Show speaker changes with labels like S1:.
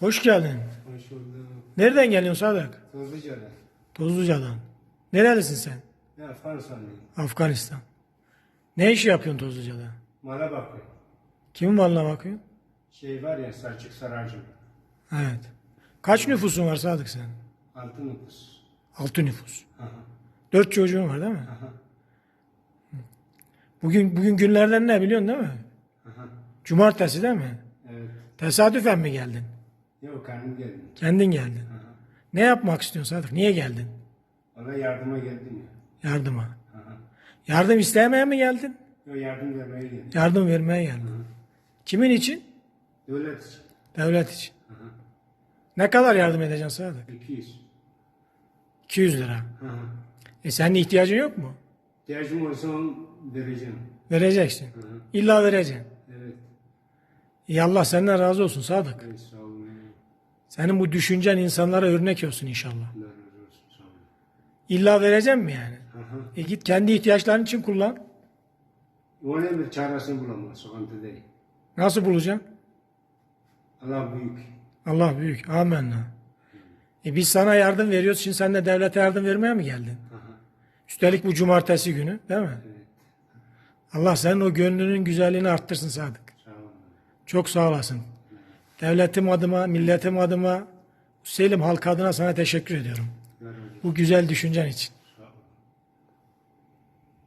S1: Hoş geldin.
S2: Hoş bulduk.
S1: Nereden geliyorsun Sadık?
S2: Tozluca'da.
S1: Tozluca'dan. Nerelisin sen?
S2: Ne Afganistanlıyım.
S1: Afganistan. Ne iş yapıyorsun Tozluca'da?
S2: Mala bakıyor.
S1: Kimin malına bakıyorsun?
S2: Şey var ya Selçuk Saraycı.
S1: Evet. Kaç nüfusun var Sadık sen?
S2: Altı nüfus.
S1: Altı nüfus.
S2: Aha.
S1: Dört çocuğun var değil mi?
S2: Aha.
S1: Bugün bugün günlerden ne biliyorsun değil mi?
S2: Aha.
S1: Cumartesi değil mi?
S2: Evet.
S1: Tesadüfen mi geldin?
S2: Yok kendim geldim.
S1: Kendin geldin.
S2: Aha.
S1: Ne yapmak istiyorsun Sadık? Niye geldin?
S2: Ona yardıma geldim ya.
S1: Yardıma.
S2: Aha.
S1: Yardım istemeye mi geldin?
S2: Yok yardım vermeye geldim.
S1: Yardım vermeye geldin. Kimin için?
S2: Devlet için.
S1: Devlet için.
S2: Aha.
S1: Ne kadar yardım edeceksin Sadık?
S2: 200.
S1: 200 lira.
S2: Aha.
S1: E senin ihtiyacın yok mu?
S2: İhtiyacım olsa vereceğim.
S1: Vereceksin.
S2: Hı hı.
S1: İlla vereceksin.
S2: Evet.
S1: İyi Allah senden razı olsun Sadık.
S2: Evet sağ olun.
S1: Senin bu düşüncen insanlara örnek olsun inşallah. İlla vereceğim mi yani?
S2: Aha.
S1: E git kendi ihtiyaçların için kullan.
S2: Onun bir çaresini bulamaz. Sıkıntı değil.
S1: Nasıl bulacaksın?
S2: Allah büyük.
S1: Allah büyük. Amenna. E biz sana yardım veriyoruz. Şimdi sen de devlete yardım vermeye mi geldin?
S2: Aha.
S1: Üstelik bu cumartesi günü değil mi?
S2: Evet.
S1: Allah senin o gönlünün güzelliğini arttırsın Sadık.
S2: Sağ olun.
S1: Çok sağ olasın. Devletim adıma, milletim adıma, Selim halk adına sana teşekkür ediyorum. Bu güzel düşüncen için.